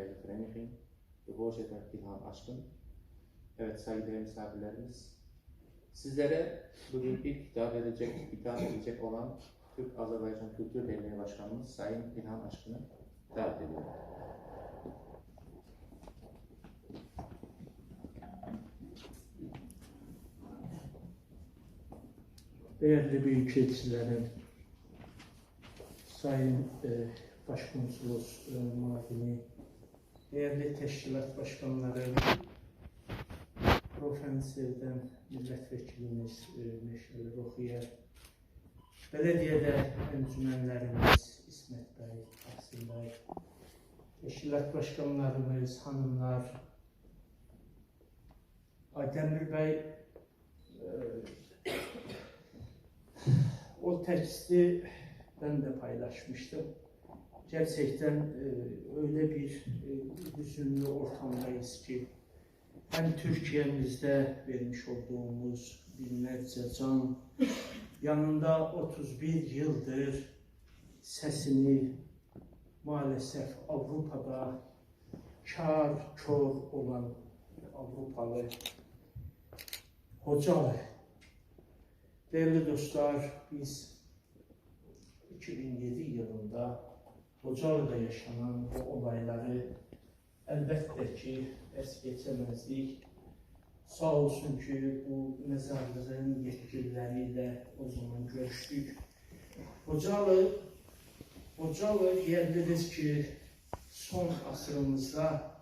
Vereniging, de voorzitter İlhan Aşkın. Evet saygıdeğer misafirlerimiz. Sizlere bugün ilk hitap edecek, hitap edecek olan Türk Azerbaycan Kültür Derneği Başkanımız Sayın İlhan Aşkın'ı davet ediyorum. Değerli büyükelçilerim, Sayın e, Başkonsolos e, Muavini, değerli teşkilat başkanlarım, Profensörden milletvekilimiz e, Meşhur Ruhiye, belediyede encümenlerimiz İsmet Bey, Tahsin Bey, teşkilat başkanlarımız, hanımlar, Aydemir Bey, e, o teksti ben de paylaşmıştım. Gerçekten e, öyle bir e, ortamdayız ki hem Türkiye'mizde vermiş olduğumuz binlerce can yanında 31 yıldır sesini maalesef Avrupa'da kar kör olan Avrupalı Hocalı Değerli dostlar, biz 2007 yılında Hocalı'da yaşanan bu olayları elbette ki es geçemezdik. Sağ olsun ki bu mezarlığın yetkilileriyle o zaman görüştük. Hocalı, Hocalı diyebiliriz ki son asrımızda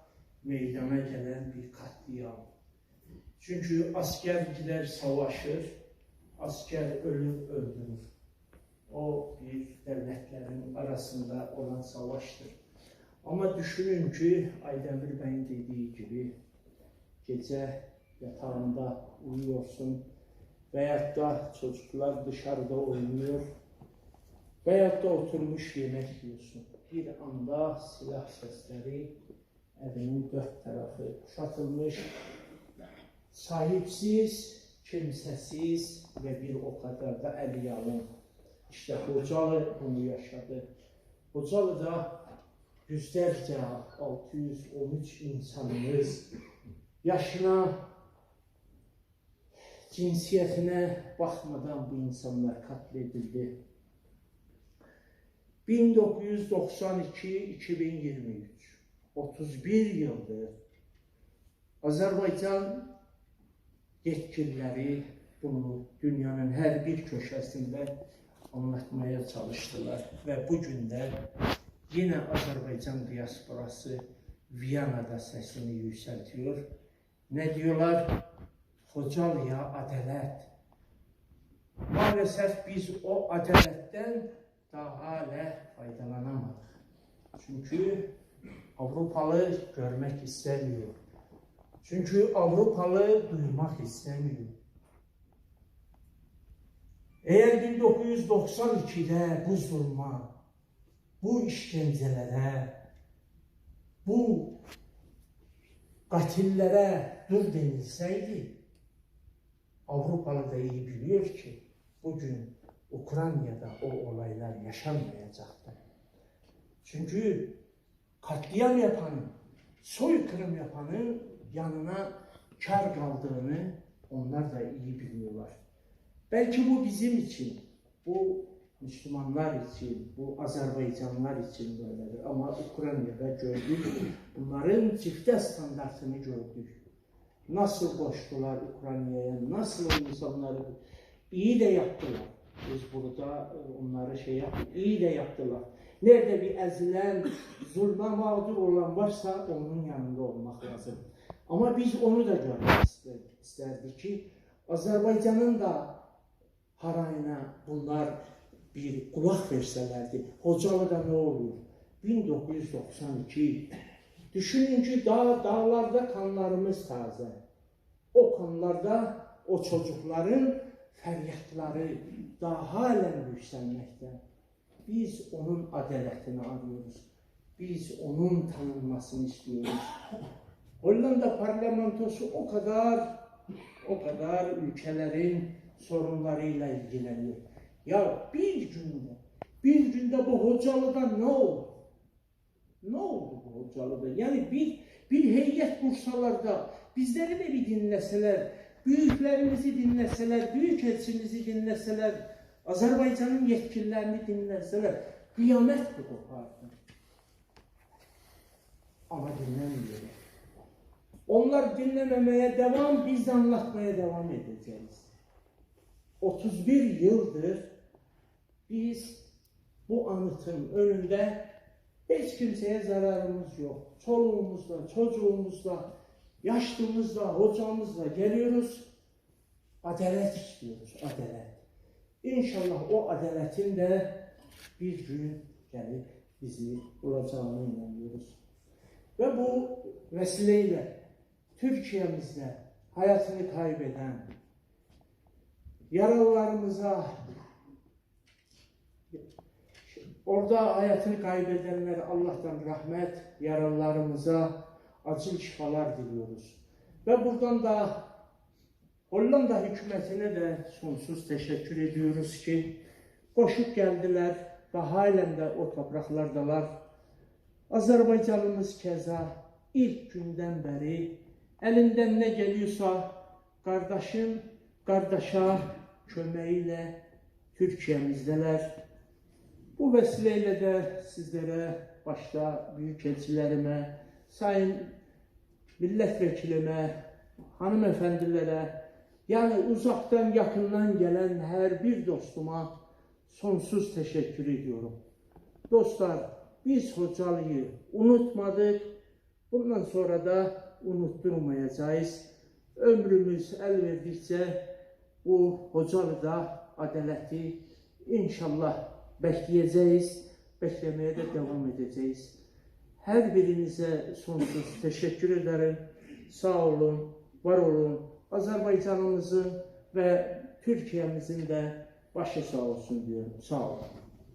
meydana gelen bir katliam. Çünkü askerciler savaşır, asker ölür öldürür. O bir devletlerin arasında olan savaştır. Ama düşünün ki Aydemir Bey'in dediği gibi gece yatağında uyuyorsun veyahut da çocuklar dışarıda oynuyor veyahut da oturmuş yemek yiyorsun. Bir anda silah sesleri evinin dört tarafı kuşatılmış, sahipsiz, kimsesiz ve bir o kadar da el yalın. İşte Xocalı bunu yaşadı. Xocalıda yüzlərcə 613 insanımız yaşına, cinsiyyətinə baxmadan bu insanlar qatl edildi. 1992-2023 31 yıldır Azərbaycan yetkililəri bunu dünyanın hər bir köşəsində anlatmaya çalıştılar. Ve bugün de yine Azerbaycan diasporası Viyana'da sesini yükseltiyor. Ne diyorlar? Hocalıya adalet. Maalesef biz o adaletten daha hala faydalanamadık. Çünkü Avrupalı görmek istemiyor. Çünkü Avrupalı duymak istemiyor. Eğer 1992'de bu zulma, bu işkencelere, bu katillere dur denilseydi, Avrupalı da iyi biliyor ki bugün Ukrayna'da o olaylar yaşanmayacaktı. Çünkü katliam yapanın, soykırım yapanın yanına kar kaldığını onlar da iyi biliyorlar. Belki bu bizim için, bu Müslümanlar için, bu Azerbaycanlılar için böyledir. Ama Ukrayna'da gördük, bunların çifte standartını gördük. Nasıl koştular Ukrayna'ya, nasıl insanları iyi de yaptılar. Biz burada onları şey yaptık, iyi de yaptılar. Nerede bir ezilen, zulme mağdur olan varsa onun yanında olmak lazım. Ama biz onu da görmek isterdik, isterdik ki Azerbaycan'ın da harayına bunlar bir kulak verselerdi. Hocalı'da ne oluyor? 1992. Düşünün ki dağ, dağlarda kanlarımız taze. O kanlarda o çocukların feryatları daha halen yükselmekte. Biz onun adaletini arıyoruz. Biz onun tanınmasını istiyoruz. Hollanda parlamentosu o kadar o kadar ülkelerin sorunlarıyla ilgileniyor. Ya bir günde, bir günde bu hocalıda ne oldu? Ne oldu bu Hocalı'da? Yani bir, bir heyet kursalar da bizleri de bir dinleseler, büyüklerimizi dinleseler, büyük elçimizi dinleseler, Azerbaycan'ın yetkililerini dinleseler, kıyamet bu kopardı. Ama dinlemiyorlar. Onlar dinlememeye devam, biz anlatmaya devam edeceğiz. 31 yıldır biz bu anıtın önünde hiç kimseye zararımız yok. Çoluğumuzla, çocuğumuzla, yaşlımızla, hocamızla geliyoruz. Adalet istiyoruz, adalet. İnşallah o adaletin de bir gün gelip bizi bulacağına inanıyoruz. Ve bu vesileyle Türkiye'mizde hayatını kaybeden, yaralılarımıza, orada hayatını kaybedenlere Allah'tan rahmet, yaralılarımıza acil şifalar diliyoruz. Ve buradan da Hollanda hükümetine de sonsuz teşekkür ediyoruz ki koşup geldiler ve halen de o topraklardalar. Azerbaycanımız keza ilk günden beri elinden ne geliyorsa kardeşin kardeşa kömeğiyle Türkiye'mizdeler. Bu vesileyle de sizlere başta büyükelçilerime, sayın milletvekilime, hanımefendilere, yani uzaktan yakından gelen her bir dostuma sonsuz teşekkür ediyorum. Dostlar biz Hocalı'yı unutmadık. Bundan sonra da unutturmayacağız. Ömrümüz el verdikçe bu Hocalı'da adaleti inşallah bekleyeceğiz. Beklemeye de devam edeceğiz. Her birinize sonsuz teşekkür ederim. Sağ olun, var olun. Azerbaycanımızın ve Türkiye'mizin de başı sağ olsun diyorum. Sağ olun.